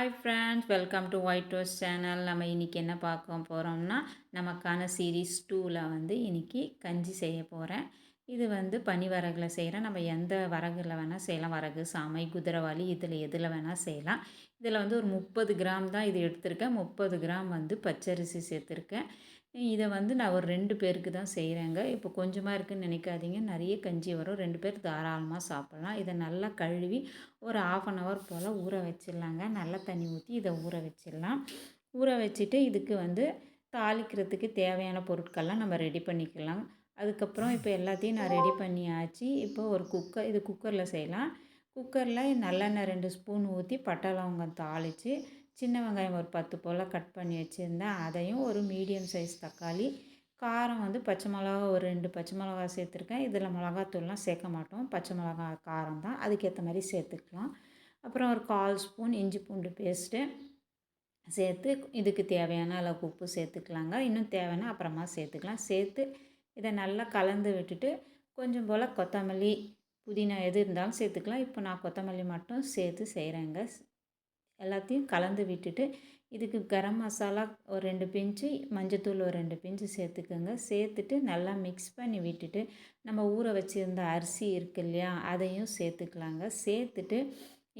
Hi friends welcome to white dose channel நம்ம இன்றைக்கி என்ன பார்க்க போகிறோம்னா நமக்கான சீரீஸ் டூவில் வந்து இன்றைக்கி கஞ்சி செய்ய போகிறேன் இது வந்து பனி வரகில் செய்கிறேன் நம்ம எந்த வரகுல வேணால் செய்யலாம். வரகு சாமை குதிரைவாளி இதில் எதில் வேணால் செய்யலாம். இதில் வந்து ஒரு முப்பது கிராம் தான் இது எடுத்திருக்கேன். முப்பது கிராம் வந்து பச்சரிசி சேர்த்துருக்கேன். இதை வந்து நான் ஒரு ரெண்டு பேருக்கு தான் செய்கிறேங்க இப்போ கொஞ்சமாக இருக்குதுன்னு நினைக்காதீங்க. நிறைய கஞ்சி வரும். ரெண்டு பேர் தாராளமாக சாப்பிட்லாம். இதை நல்லா கழுவி ஒரு ஆஃப் அன் ஹவர் போல் ஊற வச்சிடலாங்க. நல்லா தண்ணி ஊற்றி இதை ஊற வச்சிடலாம். ஊற வச்சுட்டு இதுக்கு வந்து தாளிக்கிறதுக்கு தேவையான பொருட்கள்லாம் நம்ம ரெடி பண்ணிக்கலாம். அதுக்கப்புறம் இப்போ எல்லாத்தையும் நான் ரெடி பண்ணியாச்சு. இப்போ ஒரு குக்கர் இது குக்கரில் செய்யலாம். குக்கரில் நல்லெண்ணெய் ரெண்டு ஸ்பூன் ஊற்றி பட்டை லவங்கம் தாளித்து சின்ன வெங்காயம் ஒரு பத்து போல் கட் பண்ணி வச்சுருந்தேன் அதையும் ஒரு மீடியம் சைஸ் தக்காளி காரம் வந்து பச்சை மிளகா ஒரு ரெண்டு பச்சை மிளகா சேர்த்துருக்கேன். இதில் மிளகாத்தூள்லாம் சேர்க்க மாட்டோம். பச்சை மிளகா காரம் தான். அதுக்கேற்ற மாதிரி சேர்த்துக்கலாம். அப்புறம் ஒரு கால் ஸ்பூன் இஞ்சி பூண்டு பேஸ்ட்டு சேர்த்து இதுக்கு தேவையான அளவுக்கு உப்பு சேர்த்துக்கலாங்க. இன்னும் தேவைன்னா அப்புறமா சேர்த்துக்கலாம். சேர்த்து இதை நல்லா கலந்து விட்டுட்டு கொஞ்சம் போல் கொத்தமல்லி புதினா எது இருந்தாலும் சேர்த்துக்கலாம். இப்போ நான் கொத்தமல்லி மட்டும் சேர்த்து செய்கிறேங்க எல்லாத்தையும் கலந்து விட்டுட்டு இதுக்கு கரம் மசாலா ஒரு ரெண்டு பிஞ்சு மஞ்சத்தூள் ஒரு ரெண்டு பிஞ்சு சேர்த்துக்கோங்க. சேர்த்துட்டு நல்லா மிக்ஸ் பண்ணி விட்டுட்டு நம்ம ஊற வச்சுருந்த அரிசி இருக்கு இல்லையா அதையும் சேர்த்துக்கலாங்க. சேர்த்துட்டு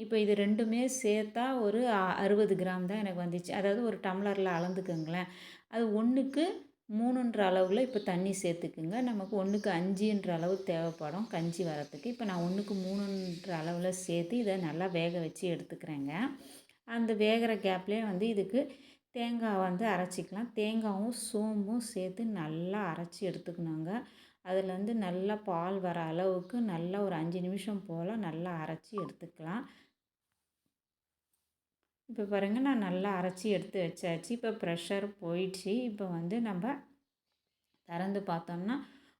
இப்போ இது ரெண்டுமே சேர்த்தா ஒரு அறுபது கிராம் தான் எனக்கு வந்துச்சு. அதாவது ஒரு டம்ளரில் அளந்துக்கோங்களேன். அது ஒன்றுக்கு மூணுன்ற அளவில் இப்போ தண்ணி சேர்த்துக்குங்க. நமக்கு ஒன்றுக்கு அஞ்சுன்ற அளவு தேவைப்படும் கஞ்சி வரத்துக்கு. இப்போ நான் ஒன்றுக்கு மூணுன்ற அளவில் சேர்த்து இதை நல்லா வேக வச்சு எடுத்துக்கிறேங்க. அந்த வேகிற கேப்லேயே வந்து இதுக்கு தேங்காய் வந்து அரைச்சிக்கலாம். தேங்காயும் சோம்பும் சேர்த்து நல்லா அரைச்சி எடுத்துக்கணுங்க. அதில் வந்து நல்லா பால் வர அளவுக்கு நல்லா ஒரு அஞ்சு நிமிஷம் போல் நல்லா அரைச்சி எடுத்துக்கலாம். இப்போ பாருங்கள் நான் நல்லா அரைச்சி எடுத்து வச்சாச்சு. இப்போ ப்ரெஷர் போயிடுச்சு. இப்போ வந்து நம்ம திறந்து பார்த்தோம்னா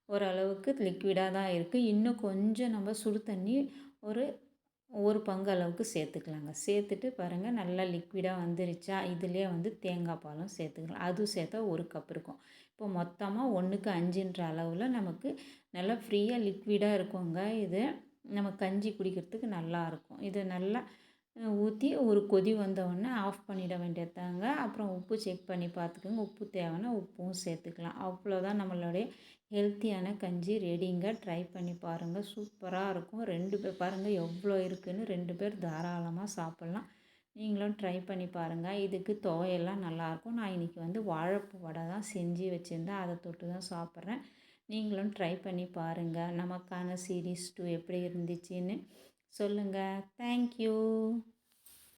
ஓரளவுக்கு லிக்விடாக தான் இருக்குது இன்னும் கொஞ்சம் நம்ம சுடு தண்ணி ஒரு ஒரு பங்கு அளவுக்கு சேர்த்துக்கலாங்க. சேர்த்துட்டு பாருங்கள் நல்லா லிக்விடாக வந்துருச்சா? இதுலேயே வந்து தேங்காய் பாலும் சேர்த்துக்கலாம். அதுவும் சேர்த்தா ஒரு கப் இருக்கும். இப்போ மொத்தமாக ஒன்றுக்கு அஞ்சுன்ற அளவில் நமக்கு நல்லா ஃப்ரீயாக லிக்விடாக இருக்குங்க. இது நம்ம கஞ்சி குடிக்கிறதுக்கு நல்லாயிருக்கும் இது நல்லா ஊற்றி ஒரு கொதி வந்தவுடனே ஆஃப் பண்ணிட வேண்டியதாங்க அப்புறம் உப்பு செக் பண்ணி பார்த்துக்கோங்க. உப்பு தேவைன்னா உப்பும் சேர்த்துக்கலாம். அவ்வளோதான் நம்மளுடைய ஹெல்த்தியான கஞ்சி ரெடிங்க ட்ரை பண்ணி பாருங்கள் சூப்பராக இருக்கும். ரெண்டு பேர் பாருங்கள் எவ்வளோ இருக்குதுன்னு ரெண்டு பேர் தாராளமாக சாப்பிட்லாம். நீங்களும் ட்ரை பண்ணி பாருங்கள் இதுக்கு துவையெல்லாம் நல்லாயிருக்கும். நான் இன்றைக்கி வந்து வாழைப்பூ வடை தான் செஞ்சு வச்சுருந்தேன். அதை தொட்டு தான் சாப்பிட்றேன். நீங்களும் ட்ரை பண்ணி பாருங்கள் நமக்கான சீரீஸ் டூ எப்படி இருந்துச்சுன்னு. சொல்லுங்கள் தேங்க்யூ